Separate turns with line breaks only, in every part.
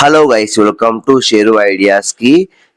Hello guys welcome to share ఐడియాస్కి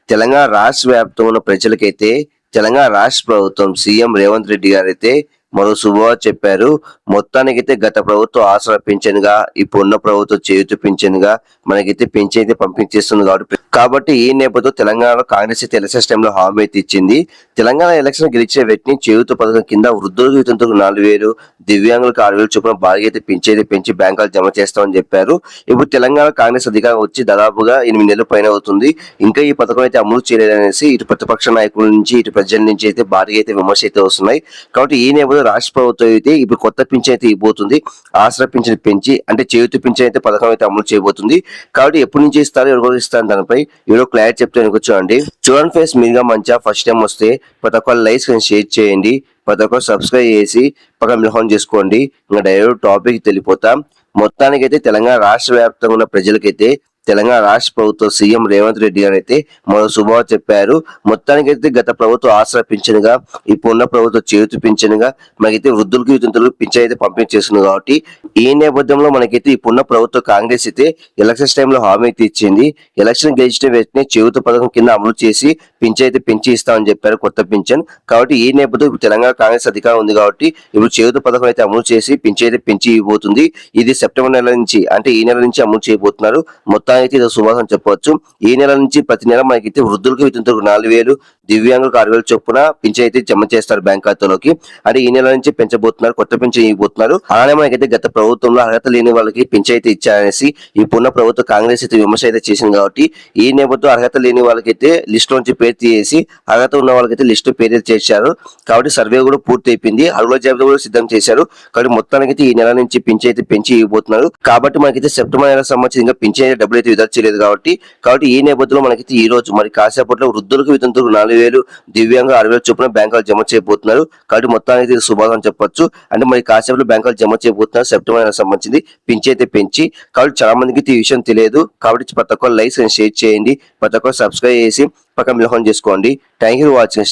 Telangana రాష్ట్ర వ్యాప్తంగా ఉన్న ప్రజలకైతే తెలంగాణ రాష్ట్ర ప్రభుత్వం సీఎం రేవంత్ రెడ్డి గారైతే మరో శుభవార్త చెప్పారు మొత్తానికైతే గత ప్రభుత్వం ఆసరా పింఛన్గా ఇప్పుడున్న ప్రభుత్వం చేయుతు పింఛన్గా మనకైతే పింఛన్ అయితే పంపించేస్తుంది కాబట్టి కాబట్టి ఈ నేపథ్యంలో తెలంగాణలో కాంగ్రెస్ అయితే ఎలక్షన్ టైంలో హామీ అయితే ఇచ్చింది. తెలంగాణ ఎలక్షన్ గెలిచిన వ్యక్తిని చేయుత పథకం కింద వృద్ధులకు యుతంతులకు నాలుగు వేలు దివ్యాంగులకు ఆరు వేలు చొప్పున భారీ అయితే పెంచి పెంచి బ్యాంకులు జమ చేస్తామని చెప్పారు. ఇప్పుడు తెలంగాణ కాంగ్రెస్ అధికారం వచ్చి దాదాపుగా ఎనిమిది నెలల పైన అవుతుంది. ఇంకా ఈ పథకం అయితే అమలు చేయలేదనేసి ఇటు ప్రతిపక్ష నాయకుల నుంచి ఇటు ప్రజల నుంచి అయితే భారీ అయితే విమర్శ అయితే వస్తున్నాయి. కాబట్టి ఈ నేపథ్యంలో రాష్ట్ర ప్రభుత్వం అయితే ఇప్పుడు కొత్త పింఛన్ అయితే ఇవ్వబోతుంది. ఆసరా పింఛన్ పెంచి అంటే చేతి పింఛన్ అయితే పథకం అయితే అమలు చేయబోతుంది. కాబట్టి ఎప్పటి నుంచి ఇస్తారు ఎవరు ఇస్తారు దానిపై ఎవరో క్లారిటీ చెప్తే అనుకోండి చూడండి. ఫేస్ మీరుగా మంచిగా ఫస్ట్ టైం వస్తే ప్రతి ఒక్కరు లైక్స్ షేర్ చేయండి. ప్రతి ఒక్కరు సబ్స్క్రైబ్ చేసి పక్కన మిలహం చేసుకోండి. ఇంకా డైరెక్ట్ టాపిక్ తెలిపోతాం మొత్తానికైతే తెలంగాణ రాష్ట్ర వ్యాప్తంగా ఉన్న ప్రజలకైతే తెలంగాణ రాష్ట్ర ప్రభుత్వం సీఎం రేవంత్ రెడ్డి గారు అయితే మరో శుభవార్త చెప్పారు. మొత్తానికైతే గత ప్రభుత్వం ఆసరా పింఛనుగా ఇప్పుడున్న ప్రభుత్వం చేతి పింఛనుగా మనకైతే వృద్ధులకు యువతులకు పింఛన్ అయితే పంపిణీ చేస్తుంది కాబట్టి ఈ నేపథ్యంలో మనకైతే ఇప్పుడున్న ప్రభుత్వ కాంగ్రెస్ అయితే ఎలక్షన్స్ టైంలో హామీ అయితే ఇచ్చింది. ఎలక్షన్ గెలిచిన వెంటనే చేతి పథకం కింద అమలు చేసి పింఛన్ అయితే పెంచి ఇస్తామని చెప్పారు కొత్త పింఛన్. కాబట్టి ఈ నేపథ్యం తెలంగాణ కాంగ్రెస్ అధికారం ఉంది కాబట్టి ఇప్పుడు చేతి పథకం అయితే అమలు చేసి పింఛన్ అయితే పెంచి ఇవ్వబోతుంది. ఇది సెప్టెంబర్ నెల నుంచి అంటే ఈ నెల నుంచి అమలు చేయబోతున్నారు. మొత్తం మొత్తానికి ఇది శుభాసం చెప్పవచ్చు. ఈ నెల నుంచి ప్రతి నెల మనకైతే వృద్ధులకు వితంతులకు నాలుగు వేలు దివ్యాంగులకు ఆరు వేలు చొప్పున పింఛన్ అయితే జమ చేస్తారు బ్యాంక్ ఖాతాలోకి. అంటే ఈ నెల నుంచి పెంచబోతున్నారు కొత్త పింఛన్ ఇవ్వబోతున్నారు. అలానే మనకైతే గత ప్రభుత్వంలో అర్హత లేని వాళ్ళకి పింఛన్ అయితే ఇచ్చారనేసి ఇప్పుడున్న ప్రభుత్వ కాంగ్రెస్ అయితే విమర్శ అయితే చేసింది కాబట్టి ఈ నేపథ్యంలో అర్హత లేని వాళ్ళకైతే లిస్ట్ నుంచి పేరు తీసేసి అర్హత ఉన్న వాళ్ళకైతే లిస్ట్ పేరు చేశారు. కాబట్టి సర్వే కూడా పూర్తి అయిపోయింది. అడుగుల జాబితా కూడా సిద్ధం చేశారు. కాబట్టి మొత్తానికి అయితే ఈ నెల నుంచి పింఛన్ అయితే పెంచి ఇవ్వబోతున్నారు. కాబట్టి మనకైతే సెప్టెంబర్ నెల సంబంధించి ఇంకా పింఛన్ అయితే డబ్బులు అయితే విదర్చలేదు కాబట్టి కాబట్టి ఈ నేపథ్యంలో మనకైతే ఈ రోజు మరి కాసేపట్లో వృద్ధులకు వితంతులకు నాలుగు వేలు దివ్యాంగ ఆరు వేలు చొప్పున బ్యాంకులు జమ చేయబోతున్నారు. కాబట్టి మొత్తానికి ఇది శుభాగం చెప్పొచ్చు. అంటే మరి కాసేపట్లో బ్యాంకులు జమ చేయబోతున్నారు. సెప్టెంబర్ నెల సంబంధించింది పెంచి అయితే పెంచి కాబట్టి చాలా మందికి ఈ విషయం తెలియదు. కాబట్టి ప్రతి ఒక్కరు లైక్స్ అండ్ షేర్ చేయండి ప్రతి ఒక్కరు సబ్స్క్రైబ్ చేసి పక్కన మిలహం చేసుకోండి. Thank you watching